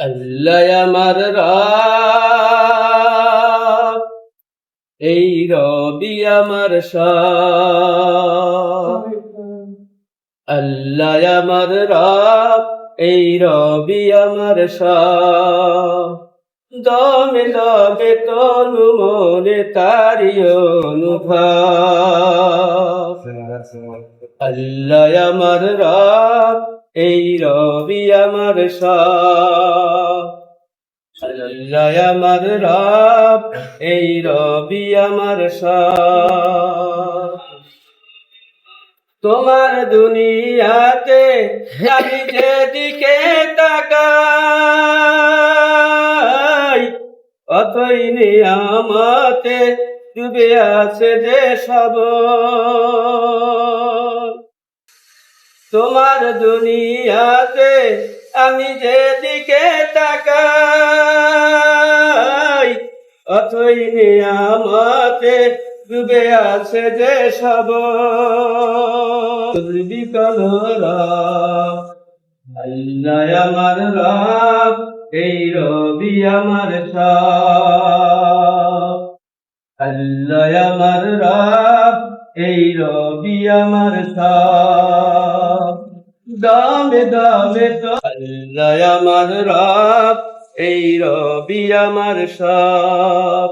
আল্লাহ আমার রাব এই রবি আমার সাব। আল্লাহ আমার রাব এই রবি আমার সাব। দমে দমে তনু মনে তারি অনুভব। আল্লাহ আমার রাব এই রবি আমার সাব। আল্লাহ আমার রাব, এই রবি আমার তোমার দুনিয়াতে আমি যেদিকে তাকাই অথই নিয়ামতে ডুবে আছে যে সব। তোমার দুনিয়াতে আমি যে যেদিকে তাকাই, অথই নিয়ামতে ডুবে আছে যে সব। বিকল আল্লাহ আমার রাব, এই রবি আমার আল্লাহ আমার রাব, এই রবি আমার সাব। দামে দামে আল্লাহ আমার রাব, এই রবি আমার সাব।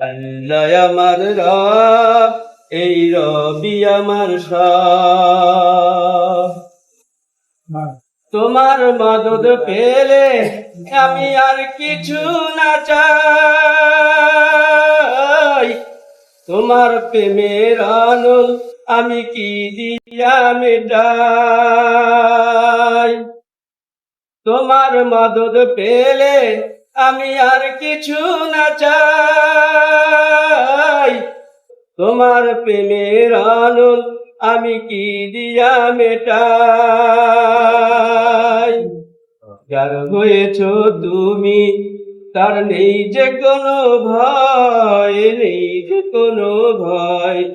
আল্লাহ আমার রাব, এই রবি আমার সাব। তোমার মদত পেলে আমি আর কিছু না চাই। তোমার প্রেমের আনল আমি কি দিয়া মেটাই? তোমার মদত পেলে আমি আর কিছু না চাই। তোমার প্রেমের আনল আমি কি দিয়া মেটাই? যার হয়েছ তুমি, তার নেই যে কোনো ভয়, নেই যে কোনো ভয়।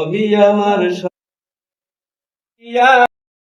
রবি আমার